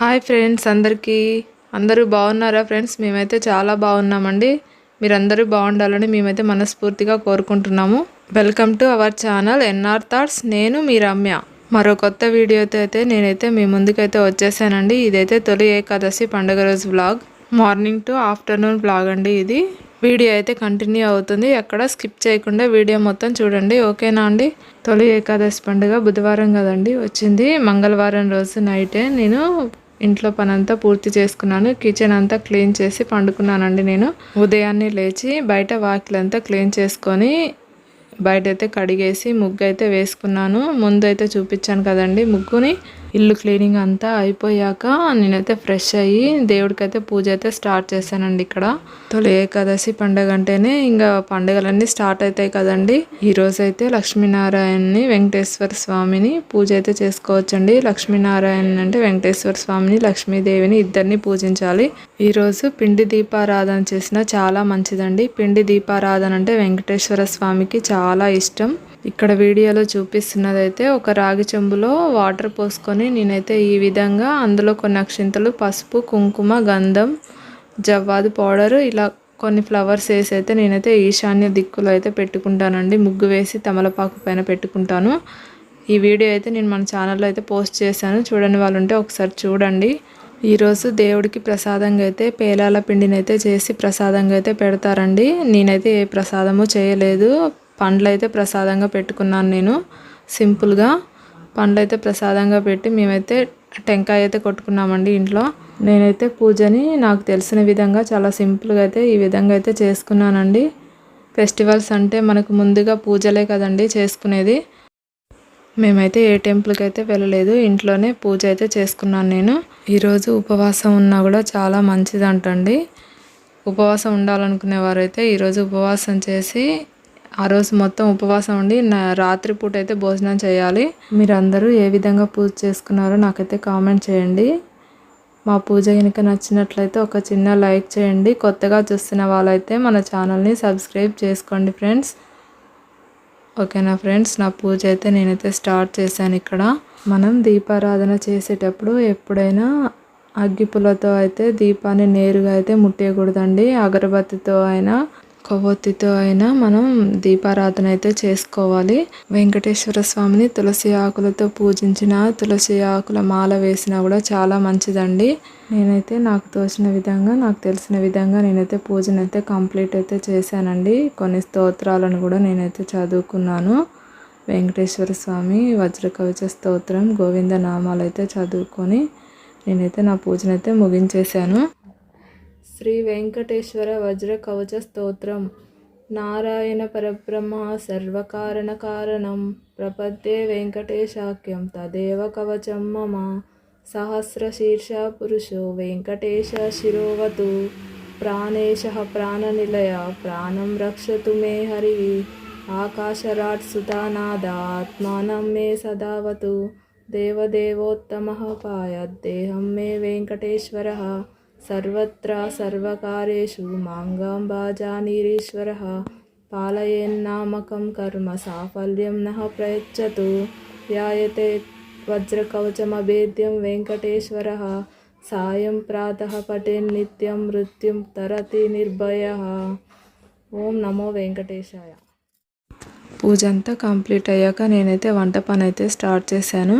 Hi friends అందరికీ. అందరూ బాగున్నారా ఫ్రెండ్స్? మేమైతే చాలా బాగున్నామండి. మీరందరూ బాగుండాలని మేమైతే మనస్ఫూర్తిగా కోరుకుంటున్నాము. Welcome to our channel NR thoughts. నేను మీ రమ్య. మరో కొత్త వీడియోతో అయితే నేనైతే మీ ముందుకైతే వచ్చేసానండి. ఇదైతే తొలి ఏకాదశి పండుగ రోజు vlog. Morning to afternoon vlog అండి ఇది. వీడియో అయితే కంటిన్యూ అవుతుంది. ఎక్కడ స్కిప్ చేయకుండా వీడియో మొత్తం చూడండి. ఓకేనా అండి? తొలి ఏకాదశి పండుగ బుధవారం కదండి వచ్చింది. మంగళవారం రోజు నైటే నేను ఇంట్లో పనంతా పూర్తి చేసుకున్నాను. కిచెన్ అంతా క్లీన్ చేసి పండుకున్నానండి నేను. ఉదయాన్నే లేచి బయట వాకిలంతా క్లీన్ చేసుకొని బయట అయితే కడిగేసి ముగ్గు అయితే వేసుకున్నాను. ముందు అయితే చూపించాను కదండి ముగ్గుని. ఇల్లు క్లీనింగ్ అంతా అయిపోయాక నేనైతే ఫ్రెష్ అయ్యి దేవుడికైతే పూజ అయితే స్టార్ట్ చేశానండి ఇక్కడ. తొలి ఏకాదశి పండగ అంటేనే ఇంకా పండుగలన్నీ స్టార్ట్ అవుతాయి కదండి. ఈ రోజు అయితే లక్ష్మీనారాయణని వెంకటేశ్వర స్వామిని పూజ అయితే చేసుకోవచ్చండి. లక్ష్మీనారాయణ అంటే వెంకటేశ్వర స్వామిని లక్ష్మీదేవిని ఇద్దరిని పూజించాలి. ఈ రోజు పిండి దీపారాధన చేసిన చాలా మంచిదండి. పిండి దీపారాధన అంటే వెంకటేశ్వర స్వామికి చాలా ఇష్టం. ఇక్కడ వీడియోలో చూపిస్తున్నదైతే ఒక రాగి చెంబులో వాటర్ పోసుకొని నేనైతే ఈ విధంగా అందులో కొన్ని అక్షింతలు పసుపు కుంకుమ గంధం జవ్వాది పౌడరు ఇలా కొన్ని ఫ్లవర్స్ వేసి అయితే నేనైతే ఈశాన్య దిక్కులో అయితే పెట్టుకుంటానండి. ముగ్గు వేసి తమలపాకు పైన పెట్టుకుంటాను. ఈ వీడియో అయితే నేను మన ఛానల్లో అయితే పోస్ట్ చేశాను. చూడని వాళ్ళు ఉంటే ఒకసారి చూడండి. ఈరోజు దేవుడికి ప్రసాదంగా అయితే పేలాల పిండిని అయితే చేసి ప్రసాదంగా అయితే పెడతారండి. నేనైతే ఏ ప్రసాదము చేయలేదు. పండ్లు అయితే ప్రసాదంగా పెట్టుకున్నాను నేను. సింపుల్గా పండ్లు అయితే ప్రసాదంగా పెట్టి మేమైతే టెంకాయ అయితే కొట్టుకున్నామండి ఇంట్లో. నేనైతే పూజని నాకు తెలిసిన విధంగా చాలా సింపుల్గా అయితే ఈ విధంగా అయితే చేసుకున్నానండి. ఫెస్టివల్స్ అంటే మనకు ముందుగా పూజలే కదండి చేసుకునేది. మేమైతే ఏ టెంపుల్కి అయితే వెళ్ళలేదు ఇంట్లోనే పూజ అయితే చేసుకున్నాను నేను. ఈరోజు ఉపవాసం ఉన్నా కూడా చాలా మంచిదంటండి. ఉపవాసం ఉండాలనుకునే వారైతే ఈరోజు ఉపవాసం చేసి ఆ రోజు మొత్తం ఉపవాసం ఉండి నా రాత్రిపూట అయితే భోజనం చేయాలి. మీరందరూ ఏ విధంగా పూజ చేసుకున్నారో నాకైతే కామెంట్ చేయండి. మా పూజ కనుక నచ్చినట్లయితే ఒక చిన్న లైక్ చేయండి. కొత్తగా చూస్తున్న వాళ్ళైతే మన ఛానల్ని సబ్స్క్రైబ్ చేసుకోండి ఫ్రెండ్స్. ఓకేనా ఫ్రెండ్స్? నా పూజ అయితే నేనైతే స్టార్ట్ చేశాను ఇక్కడ. మనం దీపారాధన చేసేటప్పుడు ఎప్పుడైనా అగ్గిపులతో అయితే దీపాన్ని నేరుగా అయితే ముట్టేయకూడదండి. అగరబత్తితో అయినా కొవ్వొత్తితో అయినా మనం దీపారాధన అయితే చేసుకోవాలి. వెంకటేశ్వర స్వామిని తులసి ఆకులతో పూజించిన తులసి ఆకుల మాల వేసినా కూడా చాలా మంచిదండి. నేనైతే నాకు తోచిన విధంగా నాకు తెలిసిన విధంగా నేనైతే పూజనైతే కంప్లీట్ అయితే చేశానండి. కొన్ని స్తోత్రాలను కూడా నేనైతే చదువుకున్నాను. వెంకటేశ్వర స్వామి వజ్రకవిచ స్తోత్రం గోవింద నామాలు అయితే చదువుకొని నేనైతే నా పూజనైతే ముగించేశాను. శ్రీ వెంకటేశ్వర వజ్ర కవచ స్తోత్రం. నారాయణ పరబ్రహ్మ సర్వకారణ కారణం. ప్రపద్యే వెంకటేశాఖ్యం తదేవ కవచం మమ. సహస్రశీర్ష పురుషో వెంకటేశ శిరోవతు. ప్రాణేశ ప్రాణనిలయ ప్రాణం రక్షతు మే హరి. ఆకాశరాట్ సుతానాదాత్మానం మే సదావతు. దేవదేవోత్తమ పాయద్దేహం మే వెంకటేశ్వర. సర్వత్రా సర్వకార్యేషు మాంగాం బాజానీరీశ్వరः పాలయేన్నామకం కర్మ సాఫల్యం నహ ప్రయచ్చతు యాయతే వజ్రకవచమభేద్యం వెంకటేశ్వర సాయం ప్రాతः పటేన్నిత్యం మృత్యుం తరతి నిర్భయ. ఓం నమో వెంకటేశాయ. పూజ అంతా కంప్లీట్ అయ్యాక నేనైతే వంట పని అయితే స్టార్ట్ చేశాను.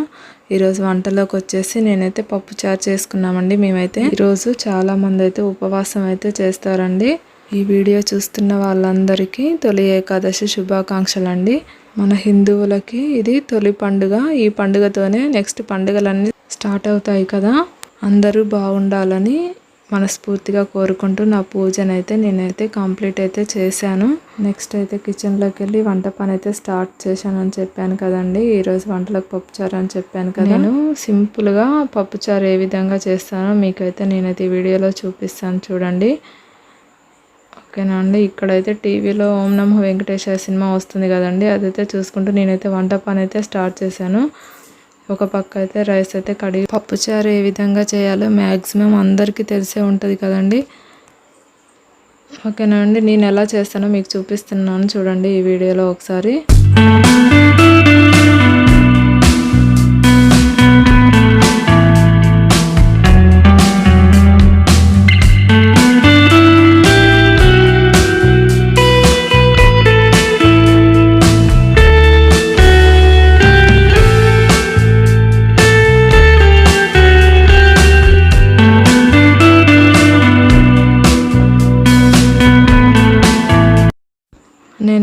ఈరోజు వంటలోకి వచ్చేసి నేనైతే పప్పు చారు చేసుకున్నామండి మేమైతే. ఈరోజు చాలామంది అయితే ఉపవాసం అయితే చేస్తారండి. ఈ వీడియో చూస్తున్న వాళ్ళందరికీ తొలి ఏకాదశి శుభాకాంక్షలు అండి మన హిందువులకి ఇది తొలి పండుగ. ఈ పండుగతోనే నెక్స్ట్ పండుగలన్నీ స్టార్ట్ అవుతాయి కదా. అందరూ బాగుండాలని మనస్ఫూర్తిగా కోరుకుంటూ నా పూజనైతే నేనైతే కంప్లీట్ అయితే చేశాను. నెక్స్ట్ అయితే కిచెన్లోకి వెళ్ళి వంట పని అయితే స్టార్ట్ చేశాను అని చెప్పాను కదండి. ఈరోజు వంటలకు పప్పుచారు అని చెప్పాను కదా. నేను సింపుల్గా పప్పుచారు ఏ విధంగా చేస్తానో మీకైతే నేనైతే ఈ వీడియోలో చూపిస్తాను చూడండి. ఓకేనా అండి? ఇక్కడైతే టీవీలో ఓం నమ వెంకటేశ్వర సినిమా వస్తుంది కదండి. అదైతే చూసుకుంటూ నేనైతే వంట పని అయితే స్టార్ట్ చేశాను. ఒక పక్క అయితే రైస్ అయితే కడిగి పప్పుచారు ఏ విధంగా చేయాలో మ్యాక్సిమం అందరికీ తెలిసే ఉంటుంది కదండి. ఓకేనా అండి? నేను ఎలా చేస్తానో మీకు చూపిస్తున్నాను. చూడండి ఈ వీడియోలో ఒకసారి.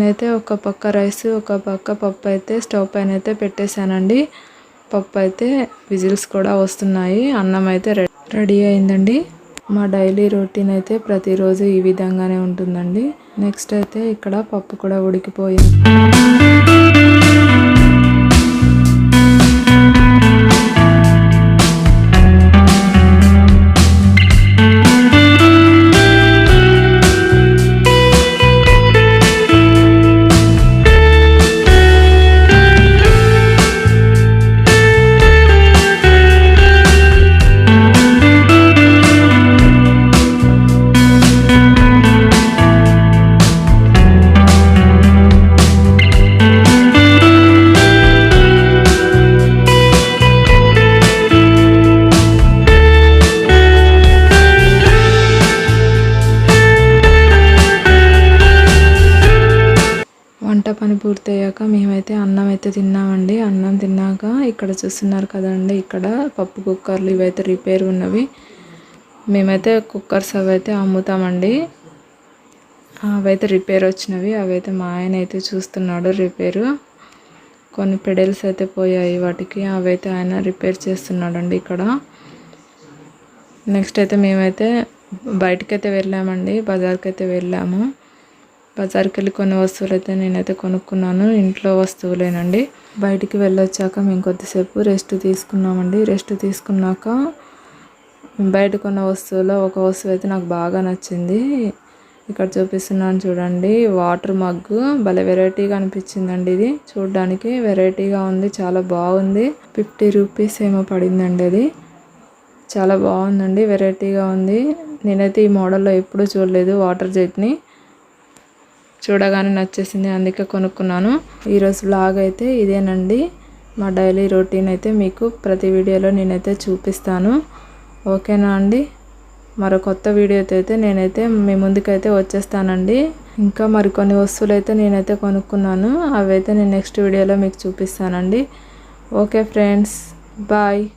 నేనైతే ఒక పక్క రైస్ ఒక పక్క పప్పు అయితే స్టవ్ పైన అయితే పెట్టేశానండి. పప్పు అయితే విజిల్స్ కూడా వస్తున్నాయి. అన్నం అయితే రెడీ అయిందండి. మా డైలీ రొటీన్ అయితే ప్రతిరోజు ఈ విధంగానే ఉంటుందండి. నెక్స్ట్ అయితే ఇక్కడ పప్పు కూడా ఉడికిపోయింది. పని పూర్తయ్యాక మేమైతే అన్నం అయితే తిన్నామండి. అన్నం తిన్నాక ఇక్కడ చూస్తున్నారు కదండి ఇక్కడ పప్పు కుక్కర్లు ఇవైతే రిపేర్ ఉన్నవి. మేమైతే కుక్కర్స్ అవి అయితే అమ్ముతామండి. అవైతే రిపేర్ వచ్చినవి అవైతే మా ఆయన అయితే చూస్తున్నాడు రిపేరు. కొన్ని పెడల్స్ అయితే పోయాయి వాటికి అవైతే ఆయన రిపేర్ చేస్తున్నాడండి ఇక్కడ. నెక్స్ట్ అయితే మేమైతే బయటకైతే వెళ్ళామండి బజార్కి అయితే వెళ్ళాము. బజార్కి వెళ్ళి కొన్ని వస్తువులు అయితే నేనైతే కొనుక్కున్నాను ఇంట్లో వస్తువులేనండి. బయటికి వెళ్ళొచ్చాక మేము కొద్దిసేపు రెస్ట్ తీసుకున్నామండి. రెస్ట్ తీసుకున్నాక బయట కొన్న వస్తువులో ఒక వస్తువు అయితే నాకు బాగా నచ్చింది. ఇక్కడ చూపిస్తున్నాను చూడండి వాటర్ మగ్గు భలే వెరైటీగా అనిపించిందండి ఇది. చూడడానికి వెరైటీగా ఉంది చాలా బాగుంది. ఫిఫ్టీ రూపీస్ ఏమో పడిందండి అది. చాలా బాగుందండి వెరైటీగా ఉంది. నేనైతే ఈ మోడల్లో ఎప్పుడూ చూడలేదు వాటర్ జెట్ని. చూడగానే నచ్చేసింది అందుకే కొనుక్కున్నాను. ఈరోజు బ్లాగ్ అయితే ఇదేనండి. మా డైలీ రొటీన్ అయితే మీకు ప్రతి వీడియోలో నేనైతే చూపిస్తాను. ఓకేనా అండి? మరో కొత్త వీడియోతో అయితే నేనైతే మీ ముందుకైతే వచ్చేస్తానండి. ఇంకా మరికొన్ని వస్తువులు అయితే నేనైతే కొనుక్కున్నాను. అవైతే నేను నెక్స్ట్ వీడియోలో మీకు చూపిస్తానండి. Okay friends bye.